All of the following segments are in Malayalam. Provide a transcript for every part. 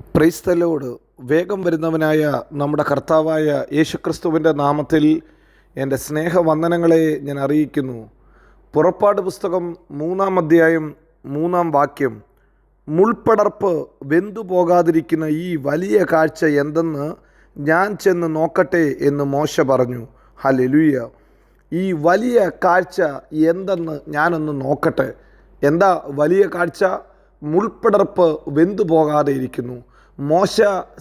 ക്രൈസ്തലോട് വേഗം വരുന്നവനായ നമ്മുടെ കർത്താവായ യേശുക്രിസ്തുവിന്റെ നാമത്തിൽ എന്റെ സ്നേഹവന്ദനങ്ങളെ ഞാൻ അറിയിക്കുന്നു. പുറപ്പാട് പുസ്തകം മൂന്നാം അധ്യായം മൂന്നാം വാക്യം. മുൾപ്പടർപ്പ് വെന്തു പോകാതിരിക്കുന്ന ഈ വലിയ കാഴ്ച എന്തെന്ന് ഞാൻ ചെന്ന് നോക്കട്ടെ എന്ന് മോശ പറഞ്ഞു. ഹലലുയ ഈ വലിയ കാഴ്ച എന്തെന്ന് ഞാനൊന്ന് നോക്കട്ടെ. എന്താ വലിയ കാഴ്ച? മുൾപ്പടർപ്പ് വെന്തു പോകാതെ ഇരിക്കുന്നു. മോശ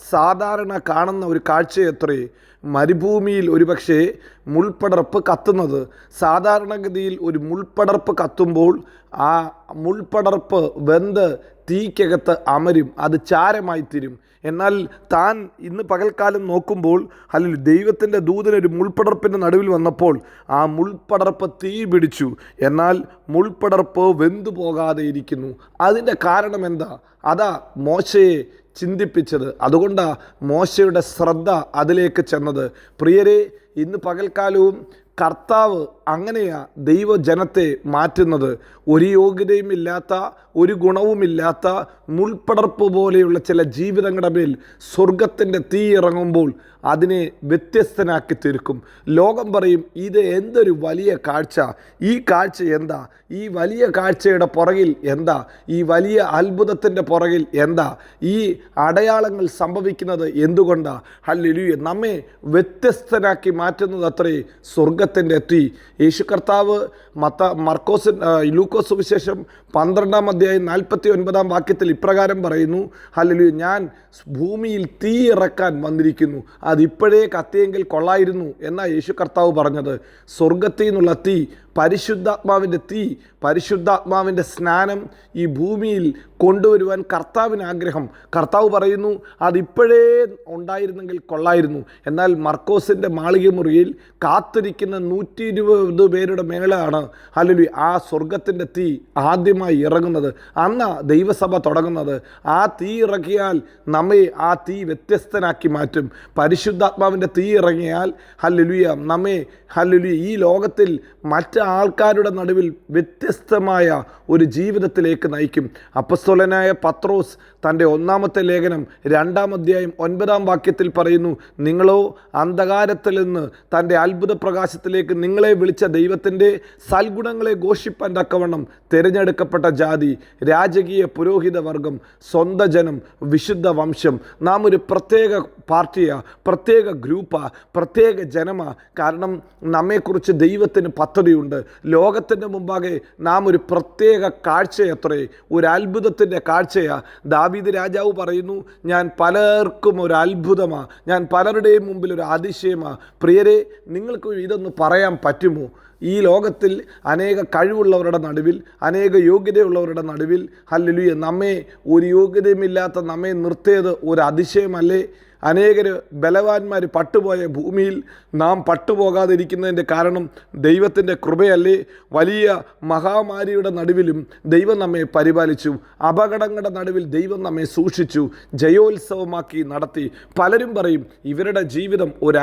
സാധാരണ കാണുന്ന ഒരു കാഴ്ചയത്രേ മരുഭൂമിയിൽ ഒരുപക്ഷെ മുൾപ്പടർപ്പ് കത്തുന്നത്. സാധാരണഗതിയിൽ ഒരു മുൾപ്പടർപ്പ് കത്തുമ്പോൾ ആ മുൾപ്പടർപ്പ് വെന്ത് തീക്കകത്ത് അമരും അത് ചാരമായി തീരും. എന്നാൽ താൻ ഇന്ന് പകൽക്കാലം നോക്കുമ്പോൾ അല്ലെങ്കിൽ ദൈവത്തിന്റെ ദൂതനൊരു മുൾപ്പടർപ്പിന്റെ നടുവിൽ വന്നപ്പോൾ ആ മുൾപ്പടർപ്പ് തീ പിടിച്ചു. എന്നാൽ മുൾപ്പടർപ്പ് വെന്തു പോകാതെ ഇരിക്കുന്നു. അതിന്റെ കാരണം എന്താ? അതാ മോശയെ ചിന്തിപ്പിച്ചത്. അതുകൊണ്ടാണ് മോശയുടെ ശ്രദ്ധ അതിലേക്ക് ചെന്നത്. പ്രിയരെ ഇന്ന് പകൽക്കാലവും കർത്താവ് അങ്ങനെയാ ദൈവജനത്തെ മാറ്റുന്നത്. ഒരു യോഗ്യതയും ഇല്ലാത്ത ഒരു ഗുണവുമില്ലാത്ത മുൾപ്പടർപ്പ് പോലെയുള്ള ചില ജീവിതങ്ങളുടെ മേൽ സ്വർഗത്തിന്റെ തീ ഇറങ്ങുമ്പോൾ അതിനെ വ്യത്യസ്തനാക്കി തീർക്കും. ലോകം പറയും ഇത് എന്തൊരു വലിയ കാഴ്ച. ഈ കാഴ്ച എന്താ? ഈ വലിയ കാഴ്ചയുടെ പുറകിൽ എന്താ? ഈ വലിയ അത്ഭുതത്തിന്റെ പുറകിൽ എന്താ? ഈ അടയാളങ്ങൾ സംഭവിക്കുന്നത് എന്തുകൊണ്ടാണ് ഹല്ലുയ നമ്മെ വ്യത്യസ്തനാക്കി മാറ്റുന്നത് അത്രേ സ്വർഗത്തിന്റെ എത്തി. യേശു കർത്താവ് മത്ത മർക്കോസ് ലൂക്കോസ് സുവിശേഷം പന്ത്രണ്ടാം അധ്യായം നാൽപ്പത്തി ഒൻപതാം വാക്യത്തിൽ ഇപ്രകാരം പറയുന്നു അല്ലെങ്കിൽ ഞാൻ ഭൂമിയിൽ തീ ഇറക്കാൻ വന്നിരിക്കുന്നു. അതിപ്പോഴേ കത്തിയെങ്കിൽ കൊള്ളായിരുന്നു എന്നാണ് യേശു കർത്താവ് പറഞ്ഞത്. സ്വർഗത്തിൽ നിന്നുള്ള തീ പരിശുദ്ധാത്മാവിന്റെ തീ പരിശുദ്ധാത്മാവിന്റെ സ്നാനം ഈ ഭൂമിയിൽ കൊണ്ടുവരുവാൻ കർത്താവിന് ആഗ്രഹം. കർത്താവ് പറയുന്നു അതിപ്പോഴേ ഉണ്ടായിരുന്നെങ്കിൽ കൊള്ളായിരുന്നു. എന്നാൽ മർക്കോസിന്റെ മാളിക മുറിയിൽ കാത്തിരിക്കുന്ന നൂറ്റി ഇരുപത് പേരുടെ മേളാണ് അല്ലെങ്കിൽ ആ സ്വർഗത്തിന്റെ തീ ആദ്യമായി ഇറങ്ങുന്നത്. അന്ന് ദൈവസഭ തുടങ്ങുന്നത്. ആ തീ ഇറക്കിയാൽ നമ്മെ ആ തീ വ്യത്യസ്തനാക്കി മാറ്റും. പരിശുദ്ധാത്മാവിന്റെ തീ ഇറങ്ങിയാൽ ഹല്ലുലിയ നമ്മെ ഹല്ലുലിയ ഈ ലോകത്തിൽ മറ്റ് ആൾക്കാരുടെ നടുവിൽ വ്യത്യസ്തമായ ഒരു ജീവിതത്തിലേക്ക് നയിക്കും. അപ്പസ്തോലനായ പത്രോസ് തന്റെ ഒന്നാമത്തെ ലേഖനം രണ്ടാം അധ്യായം ഒൻപതാം വാക്യത്തിൽ പറയുന്നു നിങ്ങളോ അന്ധകാരത്തിൽ നിന്ന് തന്റെ അത്ഭുത പ്രകാശത്തിലേക്ക് നിങ്ങളെ വിളിച്ച ദൈവത്തിന്റെ സൽഗുണങ്ങളെ ഘോഷിപ്പാൻ തക്കവണ്ണം തിരഞ്ഞെടുക്കപ്പെട്ട ജാതി രാജകീയ പുരോഹിത വർഗം സ്വന്ത ജനം വിശുദ്ധ വംശം നാം ഒരു പ്രത്യേക പാർട്ടിയാ പ്രത്യേക ഗ്രൂപ്പാ പ്രത്യേക ജനമാ. കാരണം നമ്മെക്കുറിച്ച് ദൈവത്തിന് പദ്ധതിയുണ്ട്. ലോകത്തിന്റെ മുമ്പാകെ നാം ഒരു പ്രത്യേക കാഴ്ചയത്രേ ഒരു അത്ഭുതത്തിന്റെ കാഴ്ചയാണ് ദാവീദ് രാജാവ് പറയുന്നു ഞാൻ പലർക്കും ഒരു അത്ഭുതമാണ് ഞാൻ പലരുടെയും മുമ്പിൽ ഒരു അതിശയമാണ് പ്രിയരെ നിങ്ങൾക്ക് ഇതൊന്ന് പറയാൻ പറ്റുമോ? ഈ ലോകത്തിൽ അനേക കഴിവുള്ളവരുടെ നടുവിൽ അനേക യോഗ്യതയുള്ളവരുടെ നടുവിൽ ഹല്ലുലുയ നമ്മെ ഒരു യോഗ്യതയുമില്ലാത്ത നമ്മെ നിർത്തിയത് ഒരു അതിശയമല്ലേ? അനേകർ ബലവാന്മാർ പട്ടുപോയ ഭൂമിയിൽ നാം പട്ടുപോകാതിരിക്കുന്നതിന്റെ കാരണം ദൈവത്തിന്റെ കൃപയല്ലേ? വലിയ മഹാമാരിയുടെ നടുവിലും ദൈവം നമ്മെ പരിപാലിച്ചു. അപകടങ്ങളുടെ നടുവിൽ ദൈവം നമ്മെ സൂക്ഷിച്ചു. ജയോത്സവമാക്കി നടത്തി. പലരും പറയും ഇവരുടെ ജീവിതം ഒരു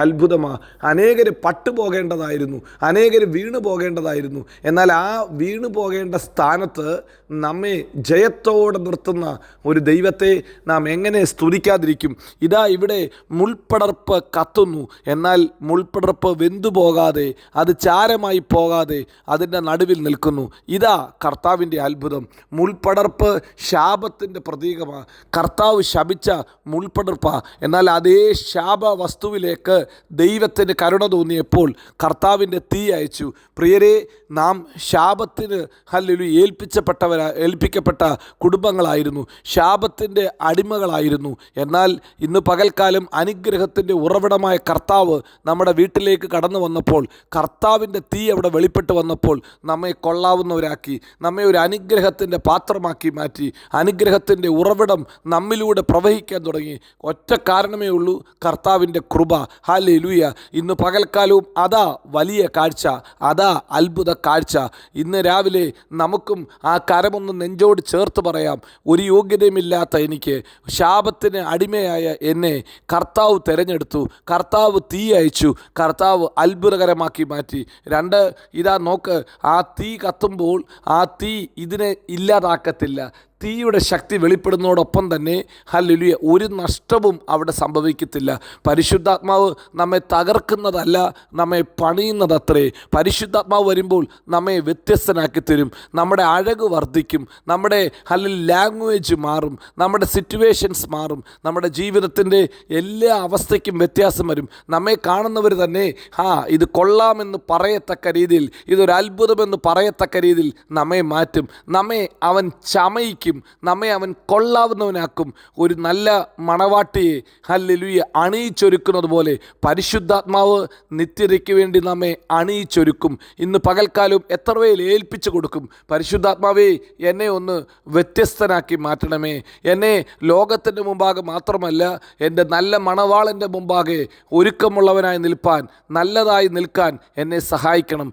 അനേകർ പട്ടുപോകേണ്ടതായിരുന്നു. അനേകർ വീണു പോകേണ്ടതായിരുന്നു. എന്നാൽ ആ വീണു പോകേണ്ട സ്ഥാനത്ത് നമ്മെ ജയത്തോടെ നിർത്തുന്ന ഒരു ദൈവത്തെ നാം എങ്ങനെ സ്തുതിക്കാതിരിക്കും? ഇതാ ഇവിടെ മുൾപ്പടർപ്പ് കത്തുന്നു. എന്നാൽ മുൾപ്പടർപ്പ് വെന്തു പോകാതെ അത് ചാരമായി പോകാതെ അതിന്റെ നടുവിൽ നിൽക്കുന്നു. ഇതാ കർത്താവിന്റെ അത്ഭുതം. മുൾപ്പടർപ്പ് ശാപത്തിന്റെ പ്രതീകമാണ് കർത്താവ് ശപിച്ച മുൾപ്പടർപ്പ. എന്നാൽ അതേ ശാപ വസ്തുവിലേക്ക് ദൈവത്തിന് കരുണ തോന്നിയപ്പോൾ കർത്താവിന്റെ തീ അയച്ചു. പ്രിയരെ നാം ശാപത്തിന് ഹല്ലൊരു ഏൽപ്പിച്ചപ്പെട്ടവരാ ഏൽപ്പിക്കപ്പെട്ട കുടുംബങ്ങളായിരുന്നു. ശാപത്തിന്റെ അടിമകളായിരുന്നു. എന്നാൽ ഇന്ന് പകൽക്കാലം അനുഗ്രഹത്തിന്റെ ഉറവിടമായ കർത്താവ് നമ്മുടെ വീട്ടിലേക്ക് കടന്നു വന്നപ്പോൾ കർത്താവിന്റെ തീ അവിടെ വെളിപ്പെട്ട് വന്നപ്പോൾ നമ്മെ കൊള്ളാവുന്നവരാക്കി നമ്മെ ഒരു അനുഗ്രഹത്തിന്റെ പാത്രമാക്കി മാറ്റി അനുഗ്രഹത്തിന്റെ ഉറവിടം നമ്മിലൂടെ പ്രവഹിക്കാൻ തുടങ്ങി. ഒറ്റ കാരണമേ ഉള്ളൂ കർത്താവിന്റെ കൃപ. ഹാലേ ലുയ ഇന്ന് പകൽക്കാലവും അതാ വലിയ കാഴ്ച. അതാ അത്ഭുത കാഴ്ച. ഇന്ന് രാവിലെ നമുക്കും ആ കരമൊന്ന് നെഞ്ചോട് ചേർത്ത് പറയാം. ഒരു യോഗ്യതയുമില്ലാത്ത എനിക്ക് ശാപത്തിന് അടിമയായ എന്നെ കർത്താവ് തിരഞ്ഞെടുത്തു. കർത്താവ് തീ അയച്ചു. കർത്താവ് അത്ഭുതകരമാക്കി മാറ്റി. രണ്ട് ഇതാ നോക്ക് ആ തീ കത്തുമ്പോൾ ആ തീ ഇതിനെ ഇല്ലാതാക്കത്തില്ല. തീയുടെ ശക്തി വെളിപ്പെടുന്നതോടൊപ്പം തന്നെ ഹല്ലുലിയ ഒരു നഷ്ടവും അവിടെ സംഭവിക്കത്തില്ല. പരിശുദ്ധാത്മാവ് നമ്മെ തകർക്കുന്നതല്ല നമ്മെ പണിയുന്നതത്രേ. പരിശുദ്ധാത്മാവ് വരുമ്പോൾ നമ്മെ വ്യത്യസ്തനാക്കി തരും നമ്മുടെ അഴക് വർദ്ധിക്കും നമ്മുടെ ഹല്ലിൽ ലാംഗ്വേജ് മാറും നമ്മുടെ സിറ്റുവേഷൻസ് മാറും നമ്മുടെ ജീവിതത്തിന്റെ എല്ലാ അവസ്ഥയ്ക്കും വ്യത്യാസം വരും. നമ്മെ കാണുന്നവർ തന്നെ ആ ഇത് കൊള്ളാമെന്ന് പറയത്തക്ക രീതിയിൽ ഇതൊരു അത്ഭുതമെന്ന് പറയത്തക്ക രീതിയിൽ നമ്മെ മാറ്റും. നമ്മെ അവൻ ചമയിക്കും. നമ്മെ അവൻ കൊള്ളാവുന്നവനാക്കും. ഒരു നല്ല മണവാട്ടിയെ ഹല്ലുയ അണിയിച്ചൊരുക്കുന്നത് പോലെ പരിശുദ്ധാത്മാവ് നിത്യതയ്ക്ക് വേണ്ടി നമ്മെ അണിയിച്ചൊരുക്കും. ഇന്ന് പകൽക്കാലം എത്ര പേര് ഏൽപ്പിച്ചു കൊടുക്കും. പരിശുദ്ധാത്മാവേ എന്നെ ഒന്ന് വ്യത്യസ്തനാക്കി മാറ്റണമേ. എന്നെ ലോകത്തിന്റെ മുമ്പാകെ മാത്രമല്ല എന്റെ നല്ല മണവാളന്റെ മുമ്പാകെ ഒരുക്കമുള്ളവനായി നിൽപ്പാൻ നല്ലതായി നിൽക്കാൻ എന്നെ സഹായിക്കണം.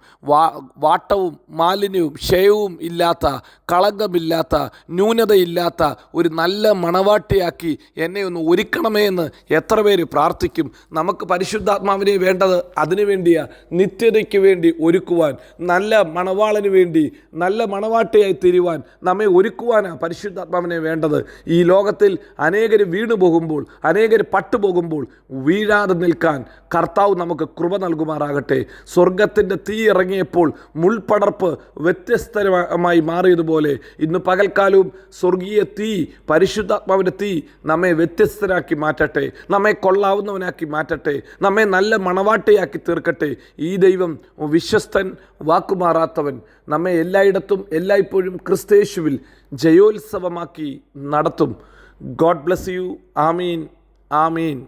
വാട്ടവും മാലിന്യവും ക്ഷയവും ഇല്ലാത്ത കളങ്കമില്ലാത്ത ന്യൂനതയില്ലാത്ത ഒരു നല്ല മണവാട്ടിയാക്കി എന്നെ ഒന്ന് ഒരുക്കണമേ എന്ന് എത്ര പേര് പ്രാർത്ഥിക്കും. നമുക്ക് പരിശുദ്ധാത്മാവിനെ വേണ്ടത് അതിനു വേണ്ടിയാ. നിത്യതയ്ക്ക് വേണ്ടി ഒരുക്കുവാൻ നല്ല മണവാളന് വേണ്ടി നല്ല മണവാട്ടിയായി തീരുവാൻ നമ്മെ ഒരുക്കുവാനാണ് പരിശുദ്ധാത്മാവിനെ വേണ്ടത്. ഈ ലോകത്തിൽ അനേകർ വീണു പോകുമ്പോൾ അനേകർ പട്ടുപോകുമ്പോൾ വീഴാതെ നിൽക്കാൻ കർത്താവ് നമുക്ക് കൃപ നൽകുമാറാകട്ടെ. സ്വർഗത്തിന്റെ തീ ഇറങ്ങിയപ്പോൾ മുൾപടർപ്പ് വ്യത്യസ്തമായി മാറിയതുപോലെ ഇന്ന് പകൽക്കാലവും സ്വർഗീയ തീ പരിശുദ്ധാത്മാവിന്റെ തീ നമ്മെ വ്യത്യസ്തരാക്കി മാറ്റട്ടെ നമ്മെ കൊള്ളാവുന്നവനാക്കി മാറ്റട്ടെ നമ്മെ നല്ല മണവാട്ടയാക്കി തീർക്കട്ടെ. ഈ ദൈവം വിശ്വസ്തൻ വാക്കുമാറാത്തവൻ നമ്മെ എല്ലായിടത്തും എല്ലായ്പ്പോഴും ക്രിസ്തേശുവിൽ ജയോത്സവമാക്കി നടത്തും. God bless you. Amin. Amin.